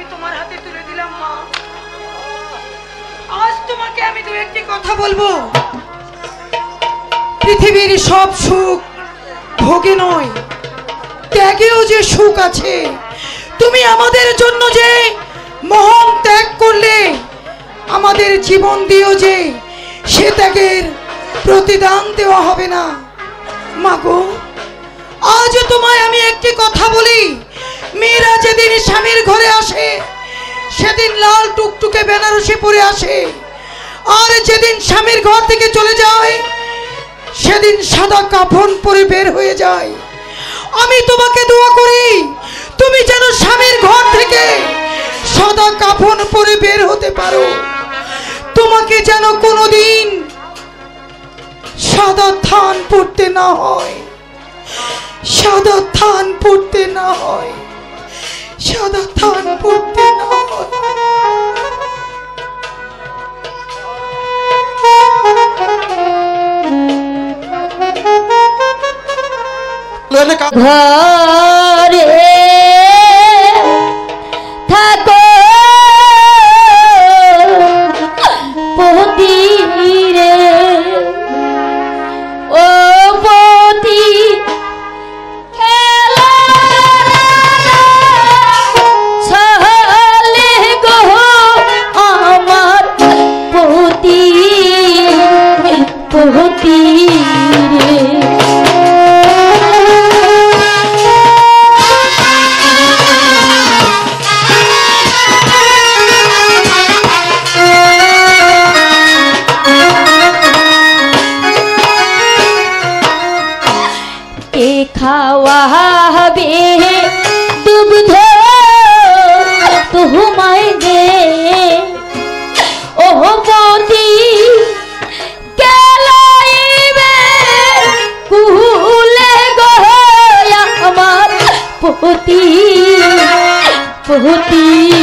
আমি তোমার হাতে তুলে দিলাম, মা। আজ তোমাকে আমি দু একটি কথা বলব। পৃথিবীর সব সুখ ভোগে নয়, ত্যাগেও যে সুখ আছে, তুমি আমাদের জন্য যে মহান ত্যাগ করলে, আমাদের জীবন দিয়েও যে সে ত্যাগের প্রতিদান দেওয়া হবে না। মাগো আজ তোমায় আমি একটি কথা বলি। মেয়েরা যেদিন স্বামীর ঘরে আসে, সেদিন লাল টুকটুকে বেনারসি পরে আসে। আর যেদিন স্বামীর ঘর থেকে চলে যায়, সেদিন সাদা কাফন পরে বের হয়ে যায়। আমি তোমাকে দোয়া করি, তুমি যেন স্বামীর ঘর থেকে সাদা কাফন পরে বের হতে পারো। তোমাকে যেন কোনোদিন সাদা থান পড়তে না হয়। সাদা থান পড়তে না হয়। সাদা থান পড়তে के खावा हबे दुब धो तुहमाए गे ओह मोदी पोती पोती।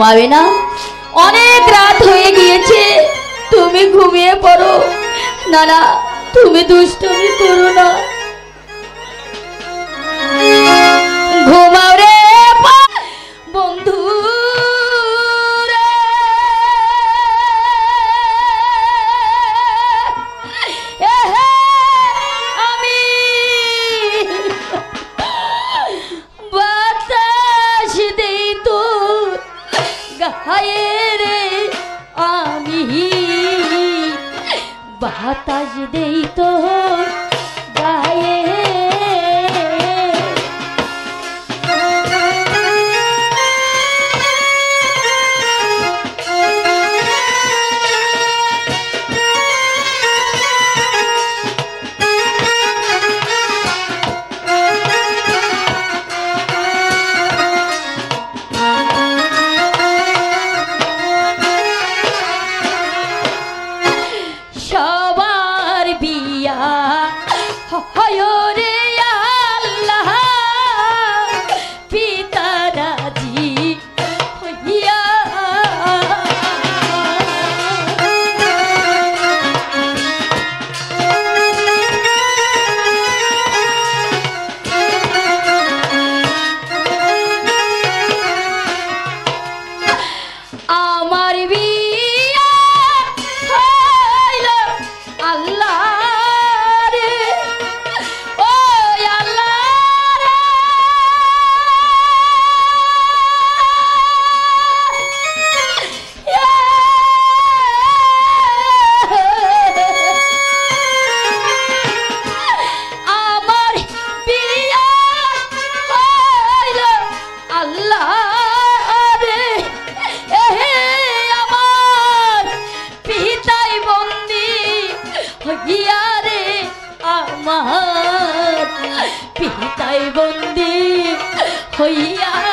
ঘুমাবে না? অনেক রাত হয়ে গিয়েছে। তুমি ঘুমিয়ে পড়ো। না না, তুমি দুষ্টমি করো না। ঘুমা হাতাশ দেই তোর। বন্দী হইয়া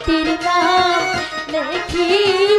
खातिर ना नहीं